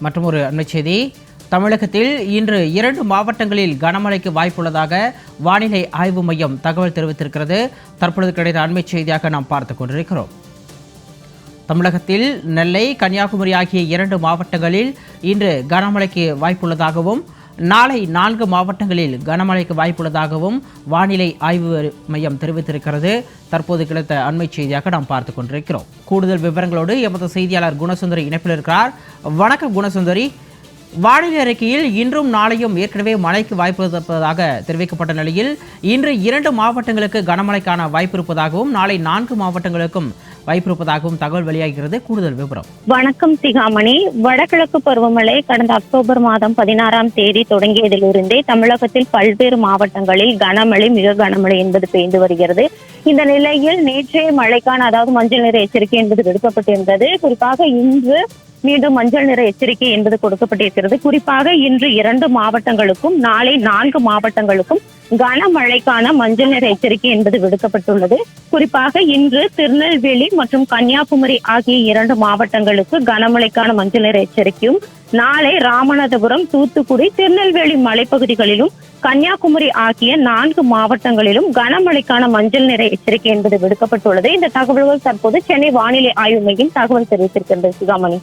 மற்றும் ஒரு அண்மை செய்தி. தமிழகத்தில் இன்று இரண்டு மாவட்டங்களில் கனமழைக்கு வாய்ப்புள்ளதாக வானிலை ஆய்வு மையம் தகவல் தெரிவித்திருக்கிறது. தற்பொழுது கிடைத்த அண்மை செய்தியாக நாம் பார்த்து கொண்டிருக்கிறோம். தமிழகத்தில் நெல்லை கன்னியாகுமரி ஆகிய இரண்டு மாவட்டங்களில் இன்று கனமழைக்கு வாய்ப்புள்ளதாகவும் நாளை நான்கு மாவட்டங்களில் கனமழைக்கு வாய்ப்புள்ளதாகவும் வானிலை ஆய்வு மையம் தெரிவித்திருக்கிறது. தற்போது கிடைத்த அண்மை செய்தியாக நாம் பார்த்து கொண்டிருக்கிறோம். கூடுதல் விவரங்களோடு எமது செய்தியாளர் குணசுந்தரி இணைப்பில் இருக்கிறார். வணக்கம் குணசுந்தரி. வானிலை அறிக்கையில் இன்றும் நாளையும் ஏற்கனவே மழைக்கு வாய்ப்பு இருப்பதாக தெரிவிக்கப்பட்ட நிலையில் இன்று இரண்டு மாவட்டங்களுக்கு கனமழைக்கான வாய்ப்பு இருப்பதாகவும் நாளை நான்கு மாவட்டங்களுக்கும் வாய்ப்பிருப்பதாகவும் தகவல் வெளியாகிறது. கூடுதல் விவரம். வணக்கம் சிகாமணி வடகிழக்கு பருவமழை கடந்த அக்டோபர் மாதம் பதினாறாம் தேதி தொடங்கியதிலிருந்தே தமிழகத்தில் பல்வேறு மாவட்டங்களில் கனமழை மிக கனமழை என்பது பெய்து வருகிறது. இந்த நிலையில் நேற்றைய மழைக்கான அதாவது மஞ்சள் நிற எச்சரிக்கை என்பது விடுக்கப்பட்டிருந்தது. குறிப்பாக இன்று மீண்டும் மஞ்சள் நிற எச்சரிக்கை என்பது கொடுக்கப்பட்டிருக்கிறது. குறிப்பாக இன்று இரண்டு மாவட்டங்களுக்கும் நாளை நான்கு மாவட்டங்களுக்கும் கனமழைக்கான மஞ்சள் நிற எச்சரிக்கை என்பது விடுக்கப்பட்டுள்ளது. குறிப்பாக இன்று திருநெல்வேலி மற்றும் கன்னியாகுமரி ஆகிய இரண்டு மாவட்டங்களுக்கு கனமழைக்கான மஞ்சள் நிற எச்சரிக்கையும் நாளை ராமநாதபுரம் தூத்துக்குடி திருநெல்வேலி மலைப்பகுதிகளிலும் கன்னியாகுமரி ஆகிய நான்கு மாவட்டங்களிலும் கனமழைக்கான மஞ்சள் நிற எச்சரிக்கை என்பது விடுக்கப்பட்டுள்ளது. இந்த தகவல்கள் தற்போது சென்னை வானிலை ஆய்வு மையம் தகவல் தெரிவித்திருக்கிறது சுகாமணி.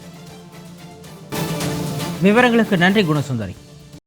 விவரங்களுக்கு நன்றி குணசுந்தரி.